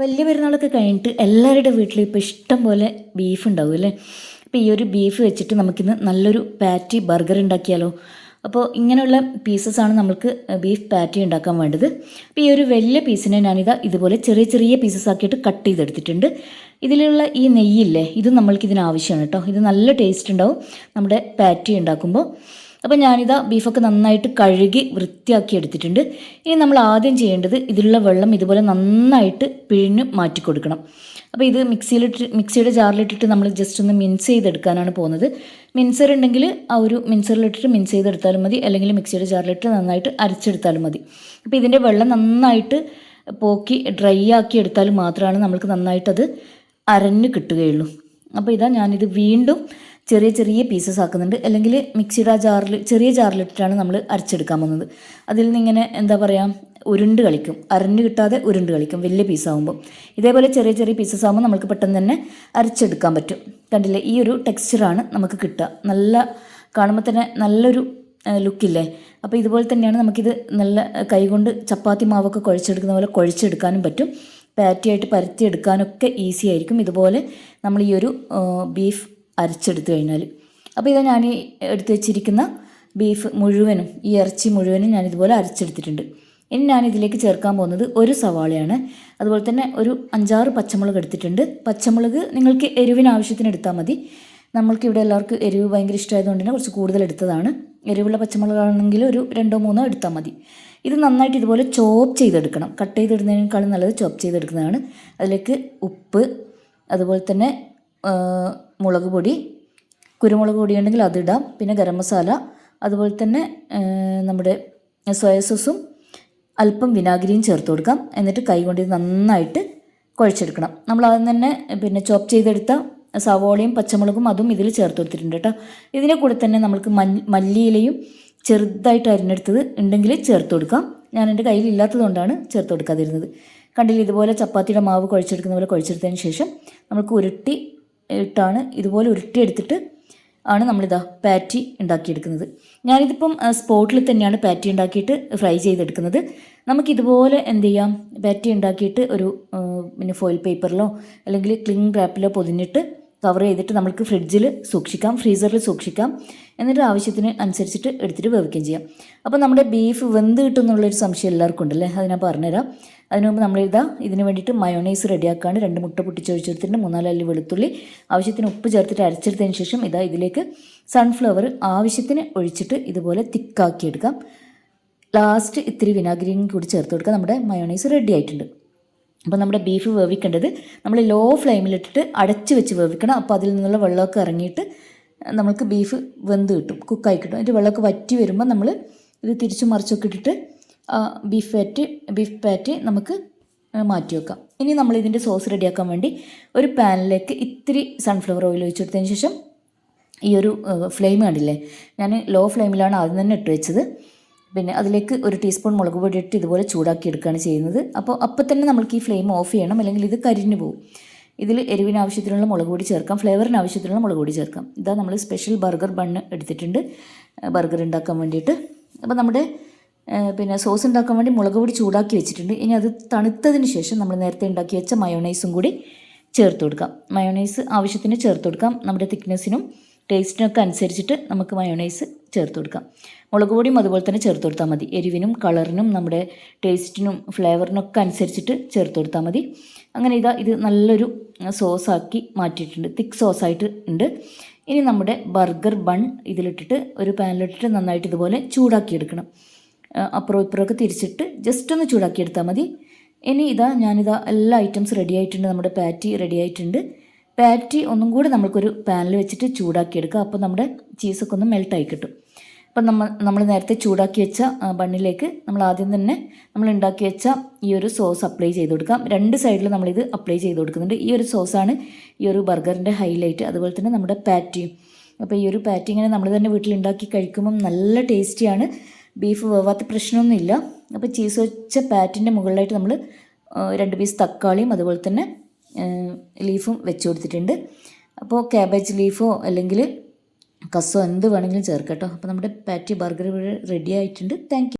വലിയ പെരുന്നാളൊക്കെ കഴിഞ്ഞിട്ട് എല്ലാവരുടെ വീട്ടിലും ഇപ്പോൾ ഇഷ്ടം പോലെ ബീഫ് ഉണ്ടാവും അല്ലേ? അപ്പോൾ ഈ ഒരു ബീഫ് വെച്ചിട്ട് നമുക്കിന്ന് നല്ലൊരു പാറ്റി ബർഗർ ഉണ്ടാക്കിയാലോ? അപ്പോൾ ഇങ്ങനെയുള്ള പീസസാണ് നമുക്ക് ബീഫ് പാറ്റി ഉണ്ടാക്കാൻ വേണ്ടത്. അപ്പോൾ ഈ ഒരു വലിയ പീസിനെ ഞാനിതാ ഇതുപോലെ ചെറിയ ചെറിയ പീസസ് ആക്കിയിട്ട് കട്ട് ചെയ്തെടുത്തിട്ടുണ്ട്. ഇതിലുള്ള ഈ നെയ്യില്ലേ ഇത് നമ്മൾക്ക് ഇതിന് ആവശ്യമാണ് കേട്ടോ. ഇത് നല്ല ടേസ്റ്റ് ഉണ്ടാവും. നമ്മുടെ പാറ്റി ഉണ്ടാക്കുമ്പോൾ. അപ്പോൾ ഞാനിതാ ബീഫൊക്കെ നന്നായിട്ട് കഴുകി വൃത്തിയാക്കി എടുത്തിട്ടുണ്ട്. ഇനി നമ്മൾ ആദ്യം ചെയ്യേണ്ടത് ഇതിലുള്ള വെള്ളം ഇതുപോലെ നന്നായിട്ട് പിഴിഞ്ഞ് മാറ്റി കൊടുക്കണം. അപ്പോൾ ഇത് മിക്സിയിലിട്ട് മിക്സിയുടെ ജാറിലിട്ടിട്ട് നമ്മൾ ജസ്റ്റ് ഒന്ന് മിൻസ് ചെയ്തെടുക്കാനാണ് പോകുന്നത്. മിൻസർ ഉണ്ടെങ്കിൽ ആ ഒരു മിൻസറിലിട്ടിട്ട് മിൻസ് ചെയ്തെടുത്താലും മതി. അല്ലെങ്കിൽ മിക്സിയുടെ ജാറിലിട്ട് നന്നായിട്ട് അരച്ചെടുത്താലും മതി. അപ്പോൾ ഇതിന്റെ വെള്ളം നന്നായിട്ട് പോക്കി ഡ്രൈ ആക്കി എടുത്താൽ മാത്രമാണ് നമ്മൾക്ക് നന്നായിട്ടത് അരഞ്ഞ് കിട്ടുകയുള്ളൂ. അപ്പോൾ ഇതാ ഞാനിത് വീണ്ടും ചെറിയ ചെറിയ പീസസ് ആക്കുന്നുണ്ട്. അല്ലെങ്കിൽ മിക്സിയുടെ ആ ജാറിൽ ചെറിയ ജാറിലിട്ടിട്ടാണ് നമ്മൾ അരച്ചെടുക്കാൻ പോകുന്നത്. അതിൽ നിന്ന് ഇങ്ങനെ എന്താ പറയുക ഉരുണ്ട് കളിക്കും. അരഞ്ഞു കിട്ടാതെ ഉരുണ്ട് കളിക്കും. വലിയ പീസാകുമ്പോൾ ഇതേപോലെ ചെറിയ ചെറിയ പീസസ് ആകുമ്പോൾ നമുക്ക് പെട്ടെന്ന് തന്നെ അരച്ചെടുക്കാൻ പറ്റും. കണ്ടില്ലേ? ഈ ഒരു ടെക്സ്ചറാണ് നമുക്ക് കിട്ടുക. നല്ല കാണുമ്പോൾ തന്നെ നല്ലൊരു ലുക്കില്ലേ അപ്പോൾ ഇതുപോലെ തന്നെയാണ് നമുക്കിത് നല്ല കൈകൊണ്ട് ചപ്പാത്തി മാവൊക്കെ കുഴച്ചെടുക്കുന്ന പോലെ കുഴച്ചെടുക്കാനും പറ്റും. പാറ്റിയായിട്ട് പരത്തിയെടുക്കാനൊക്കെ ഈസി ആയിരിക്കും. ഇതുപോലെ നമ്മൾ ഈ ഒരു ബീഫ് അരച്ചെടുത്ത് കഴിഞ്ഞാൽ അപ്പോൾ ഇതാ ഞാൻ എടുത്തു വെച്ചിരിക്കുന്ന ബീഫ് മുഴുവനും ഈ ഇറച്ചി മുഴുവനും ഞാൻ ഇതുപോലെ അരച്ചെടുത്തിട്ടുണ്ട്. ഇനി ഞാൻ ഇതിലേക്ക് ചേർക്കാൻ പോകുന്നത് ഒരു സവാളയാണ്. അതുപോലെ തന്നെ ഒരു അഞ്ചാറ് പച്ചമുളക് എടുത്തിട്ടുണ്ട്. പച്ചമുളക് നിങ്ങൾക്ക് എരിവിന് ആവശ്യത്തിന് എടുത്താൽ മതി. നമ്മൾക്ക് ഇവിടെ എല്ലാവർക്കും എരിവ് ഭയങ്കര ഇഷ്ടമായതുകൊണ്ട് തന്നെ കുറച്ച് കൂടുതൽ എടുത്തതാണ്. എരിവുള്ള പച്ചമുളകാണെങ്കിൽ ഒരു രണ്ടോ മൂന്നോ എടുത്താൽ മതി. ഇത് നന്നായിട്ട് ഇതുപോലെ ചോപ്പ് ചെയ്തെടുക്കണം. കട്ട് ചെയ്തിടുന്നതിനേക്കാളും നല്ലത് ചോപ്പ് ചെയ്തെടുക്കുന്നതാണ്. അതിലേക്ക് ഉപ്പ് അതുപോലെ തന്നെ മുളക് പൊടി കുരുമുളക് പൊടി ഉണ്ടെങ്കിൽ അതിടാം പിന്നെ ഗരം മസാല അതുപോലെ തന്നെ നമ്മുടെ സോയ സോസും അല്പം വിനാഗിരിയും ചേർത്ത് കൊടുക്കാം. എന്നിട്ട് കൈ കൊണ്ട് നന്നായിട്ട് കുഴച്ചെടുക്കണം. നമ്മൾ ആദ്യം തന്നെ പിന്നെ ചോപ്പ് ചെയ്തെടുത്ത സവോളയും പച്ചമുളകും അതും ഇതിൽ ചേർത്ത് കൊടുത്തിട്ടുണ്ട് കേട്ടോ. ഇതിനെ കൂടെ തന്നെ നമുക്ക് മല്ലിയിലയും ചെറുതായിട്ട് അരിഞ്ഞെടുത്തത് ഉണ്ടെങ്കിൽ ചേർത്ത് കൊടുക്കാം. ഞാൻ എന്റെ കയ്യിൽ ഇല്ലാത്തതുകൊണ്ടാണ് ചേർത്ത് കൊടുക്കാതിരുന്നത്. കണ്ടില്ല ഇതുപോലെ ചപ്പാത്തിയുടെ മാവ് കുഴച്ചെടുക്കുന്ന പോലെ കുഴച്ചെടുത്തതിന് ശേഷം നമുക്ക് ഉരുട്ടി ഇട്ടാണ് ഇതുപോലെ ഉരുട്ടിയെടുത്തിട്ട് ആണ് നമ്മളിതാ പാറ്റി ഉണ്ടാക്കിയെടുക്കുന്നത്. ഞാനിതിപ്പം സ്പോട്ടിൽ തന്നെയാണ് പാറ്റി ഉണ്ടാക്കിയിട്ട് ഫ്രൈ ചെയ്തെടുക്കുന്നത്. നമുക്കിതുപോലെ എന്ത് ചെയ്യാം? പാറ്റി ഉണ്ടാക്കിയിട്ട് ഒരു പിന്നെ ഫോയിൽ പേപ്പറിലോ അല്ലെങ്കിൽ ക്ലിങ് റാപ്പിലോ പൊതിഞ്ഞിട്ട് കവർ ചെയ്തിട്ട് നമുക്ക് ഫ്രിഡ്ജിൽ സൂക്ഷിക്കാം ഫ്രീസറിൽ സൂക്ഷിക്കാം. എന്നിട്ട് ആവശ്യത്തിന് അനുസരിച്ചിട്ട് എടുത്തിട്ട് വേവിക്കുകയും ചെയ്യാം. അപ്പോൾ നമ്മുടെ ബീഫ് വെന്ത് കിട്ടും എന്നുള്ളൊരു സംശയം എല്ലാവർക്കും ഉണ്ടല്ലേ? അത് ഞാൻ പറഞ്ഞുതരാം. അതിനു മുമ്പ് നമ്മൾ ഇതാ ഇതിന് വേണ്ടിയിട്ട് മയോണൈസ് റെഡിയാക്കാണ് രണ്ട് മുട്ട പൊട്ടിച്ചൊഴിച്ചെടുത്തിട്ട് മൂന്നാൽ അല്ലി വെളുത്തുള്ളി ആവശ്യത്തിന് ഉപ്പ് ചേർത്തിട്ട് അരച്ചെടുത്തതിന് ശേഷം ഇതാ ഇതിലേക്ക് സൺഫ്ലവർ ആവശ്യത്തിന് ഒഴിച്ചിട്ട് ഇതുപോലെ തിക്കാക്കി എടുക്കാം ലാസ്റ്റ് ഇത്തിരി വിനാഗിരിയും കൂടി ചേർത്ത് കൊടുക്കുക നമ്മുടെ മയോണൈസ് റെഡി ആയിട്ടുണ്ട്. അപ്പോൾ നമ്മുടെ ബീഫ് വേവിക്കേണ്ടത് നമ്മൾ ലോ ഫ്ലെയിമിലിട്ടിട്ട് അടച്ച് വെച്ച് വേവിക്കണം. അപ്പോൾ അതിൽ നിന്നുള്ള വെള്ളമൊക്കെ ഇറങ്ങിയിട്ട് നമുക്ക് ബീഫ് വെന്ത് കിട്ടും കുക്കായി കിട്ടും. അതിന്റെ വെള്ളമൊക്കെ വറ്റി വരുമ്പോൾ നമ്മൾ ഇത് തിരിച്ചു മറിച്ചൊക്കെ ഇട്ടിട്ട് ബീഫ് പാറ്റ് ബീഫ് പാറ്റ് നമുക്ക് മാറ്റി വെക്കാം. ഇനി നമ്മൾ ഇതിന്റെ സോസ് റെഡിയാക്കാൻ വേണ്ടി ഒരു പാനിലേക്ക് ഇത്തിരി സൺഫ്ലവർ ഓയിൽ ഒഴിച്ചു കൊടുത്തതിന് ശേഷം ഈ ഒരു ഫ്ലെയിം കണ്ടില്ലേ? ഞാൻ ലോ ഫ്ലെയിമിലാണ് ആദ്യം തന്നെ ഇട്ട് വെച്ചത്. പിന്നെ അതിലേക്ക് ഒരു ടീസ്പൂൺ മുളക് പൊടി ഇട്ട് ഇതുപോലെ ചൂടാക്കി എടുക്കുകയാണ് ചെയ്യുന്നത്. അപ്പോൾ അപ്പോൾ തന്നെ നമ്മൾക്ക് ഈ ഫ്ലെയിം ഓഫ് ചെയ്യണം അല്ലെങ്കിൽ ഇത് കരിഞ്ഞു പോകും. ഇതിൽ എരിവിന് ആവശ്യത്തിനുള്ള മുളക് പൊടി ചേർക്കാം ഫ്ലേവറിന് ആവശ്യത്തിനുള്ള മുളക് പൊടി ചേർക്കാം. ഇതാ നമ്മൾ സ്പെഷ്യൽ ബർഗർ ബണ്ണ് എടുത്തിട്ടുണ്ട്. ബർഗർ ഉണ്ടാക്കാൻ വേണ്ടിയിട്ട്. അപ്പോൾ നമ്മുടെ പിന്നെ സോസ് ഉണ്ടാക്കാൻ വേണ്ടി മുളക് പൊടി ചൂടാക്കി വെച്ചിട്ടുണ്ട്. ഇനി അത് തണുത്തതിന് ശേഷം നമ്മൾ നേരത്തെ ഉണ്ടാക്കി വെച്ച മയോണൈസും കൂടി ചേർത്ത് കൊടുക്കാം. മയോണൈസ് ആവശ്യത്തിന് ചേർത്ത് കൊടുക്കാം. നമ്മുടെ തിക്നെസ്സിനും ടേസ്റ്റിനൊക്കെ അനുസരിച്ചിട്ട് നമുക്ക് മയോണൈസ് ചേർത്ത് കൊടുക്കാം. മുളക് പൊടിയും അതുപോലെ തന്നെ ചേർത്ത് കൊടുത്താൽ മതി. എരിവിനും കളറിനും നമ്മുടെ ടേസ്റ്റിനും ഫ്ലേവറിനൊക്കെ അനുസരിച്ചിട്ട് ചേർത്ത് കൊടുത്താൽ മതി. അങ്ങനെ ഇതാ ഇത് നല്ലൊരു സോസാക്കി മാറ്റിയിട്ടുണ്ട്. തിക്ക് സോസായിട്ട് ഉണ്ട്. ഇനി നമ്മുടെ ബർഗർ ബൺ ഇതിലിട്ടിട്ട് ഒരു പാനിലിട്ടിട്ട് നന്നായിട്ട് ഇതുപോലെ ചൂടാക്കിയെടുക്കണം. അപ്പുറം ഇപ്പുറമൊക്കെ തിരിച്ചിട്ട് ജസ്റ്റ് ഒന്ന് ചൂടാക്കിയെടുത്താൽ മതി. ഇനി ഇതാ ഞാനിതാ എല്ലാ ഐറ്റംസ് റെഡി ആയിട്ടുണ്ട്. നമ്മുടെ പാറ്റി റെഡി ആയിട്ടുണ്ട്. പാറ്റി ഒന്നും കൂടി നമ്മൾക്കൊരു പാനിൽ വെച്ചിട്ട് ചൂടാക്കിയെടുക്കുക അപ്പോൾ നമ്മുടെ ചീസൊക്കെ ഒന്ന് മെൽട്ടായി കിട്ടും. അപ്പം നമ്മൾ നമ്മൾ നേരത്തെ ചൂടാക്കി വെച്ച ബണ്ണിലേക്ക് നമ്മൾ ആദ്യം തന്നെ നമ്മൾ ഉണ്ടാക്കി വെച്ച ഈ ഒരു സോസ് അപ്ലൈ ചെയ്ത് കൊടുക്കാം. രണ്ട് സൈഡിൽ നമ്മളിത് അപ്ലൈ ചെയ്ത് കൊടുക്കുന്നുണ്ട്. ഈ ഒരു സോസാണ് ഈ ഒരു ബർഗറിന്റെ ഹൈലൈറ്റ് അതുപോലെ തന്നെ നമ്മുടെ പാറ്റിയും അപ്പോൾ ഈ ഒരു പാറ്റി ഇങ്ങനെ നമ്മൾ തന്നെ വീട്ടിൽ ഉണ്ടാക്കി കഴിക്കുമ്പം നല്ല ടേസ്റ്റിയാണ് ബീഫ് വേവാത്ത പ്രശ്നമൊന്നുമില്ല അപ്പോൾ ചീസ് വെച്ച പാറ്റിന്റെ മുകളിലായിട്ട് നമ്മൾ രണ്ട് പീസ് തക്കാളിയും അതുപോലെ തന്നെ ലീഫും വെച്ച് കൊടുത്തിട്ടുണ്ട്. അപ്പോൾ ക്യാബേജ് ലീഫോ അല്ലെങ്കിൽ കസോ എന്ത് വേണമെങ്കിലും ചേർക്കട്ടോ. കേട്ടോ അപ്പോൾ നമ്മുടെ പാറ്റി ബർഗർ ഇവിടെ റെഡി ആയിട്ടുണ്ട്. താങ്ക്